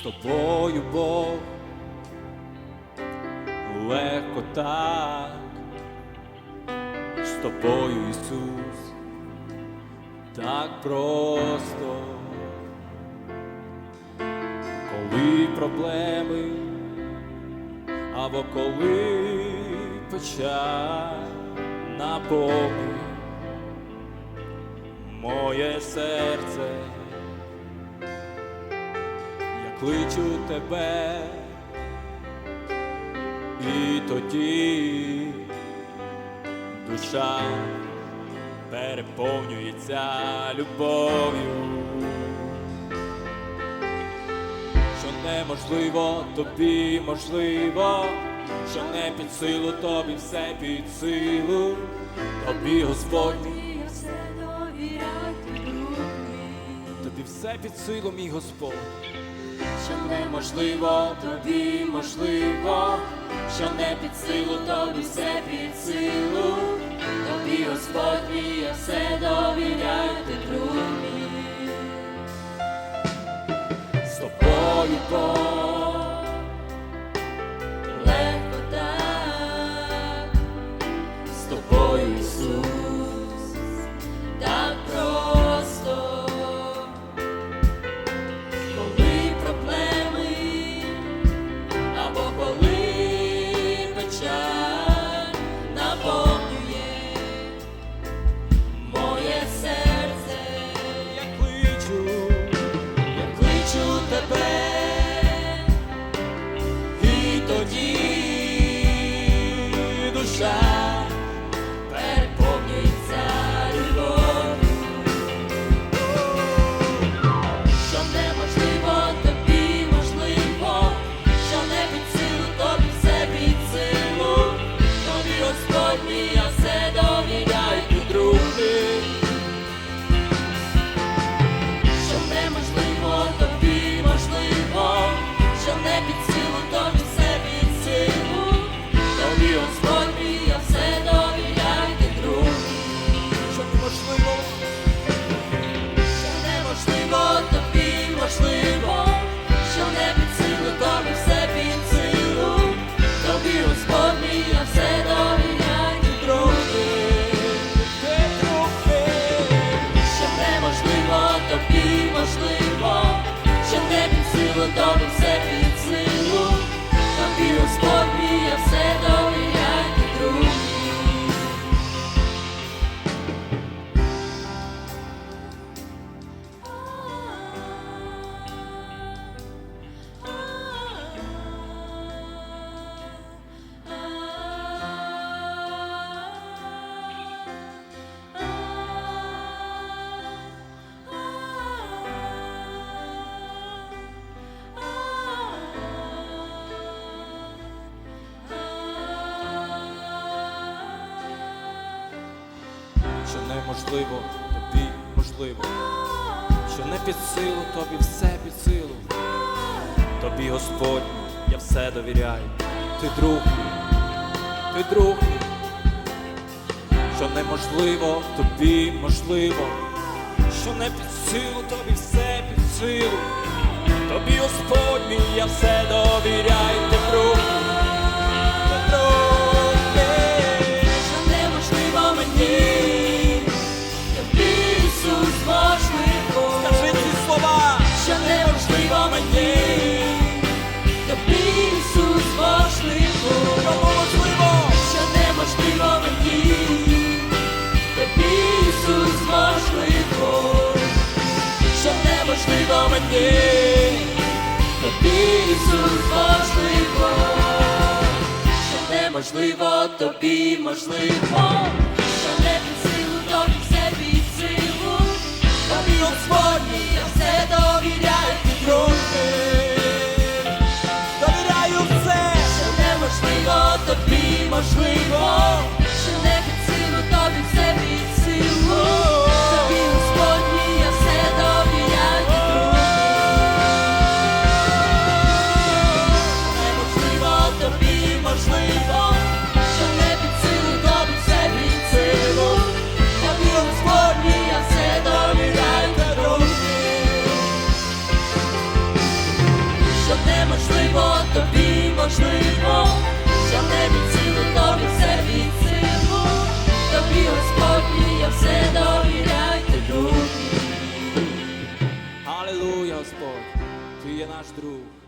з тобою Бог. Легко так, з тобою Ісус, так просто, коли проблеми або коли печаль наповнює моє серце кличу тебе, і тоді душа переповнюється любов'ю, що неможливо тобі можливо, що не під силу, тобі все під силу, тобі Господь. Все під силу, мій Господь що неможливо тобі можливо, що не під силу, тобі все під силу. можливо, тобі можливо, що не під силу, тобі все під силу. Тобі, Господь, я все довіряю, ти друг, ти друг, що неможливо, тобі можливо, що не під силу, тобі все під силу. Тобі, Господь, я все довіряю. тобі Ісус можливо, тобі можливо. Господь,